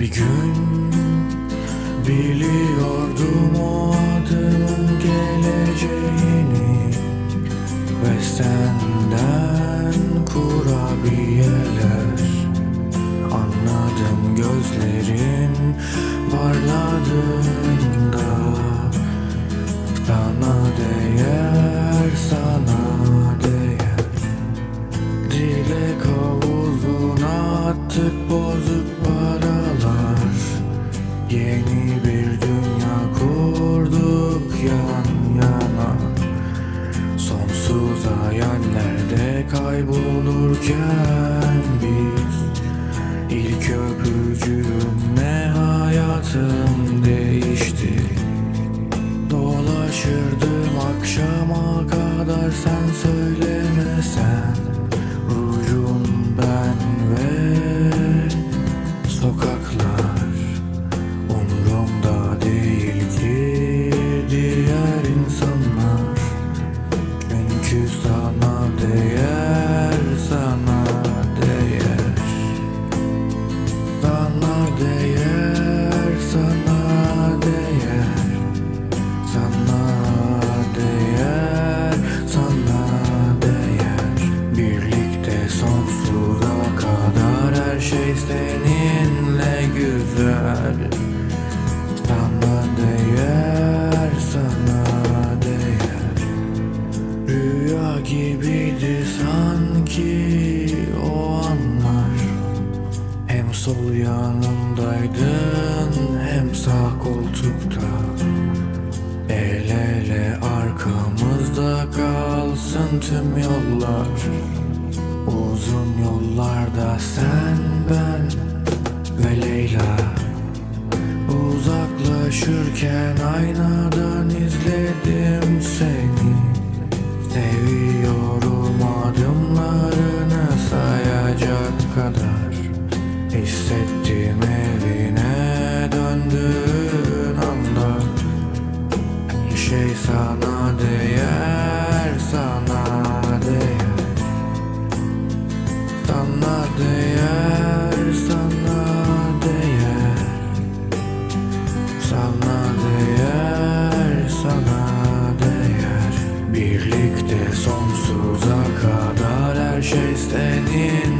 Bir gün biliyordum o adımın geleceğini Ve senden kurabiyeler. Anladım gözlerin parladığında Sana değer, sana değer. Dilek havuzuna attık bozuk kaybolurken biz İlk öpücüğünle hayatım değişti. Dolaşırdım akşama kadar sen söylemesen güzel. Sana değer, sana değer. Rüya gibiydi sanki o anlar. Hem sol yanımdaydın hem sağ koltukta. El ele arkamızda kalsın tüm yollar. Uzun yollarda sen ben ve Leyla Düşürken aynadan izledim seni. Seviyorum adımlarını sayacak kadar. Hissettim evine döndüğün anda Bir şey sana değer, sana değer. Sana değer. sonsuz kadar her şey senin.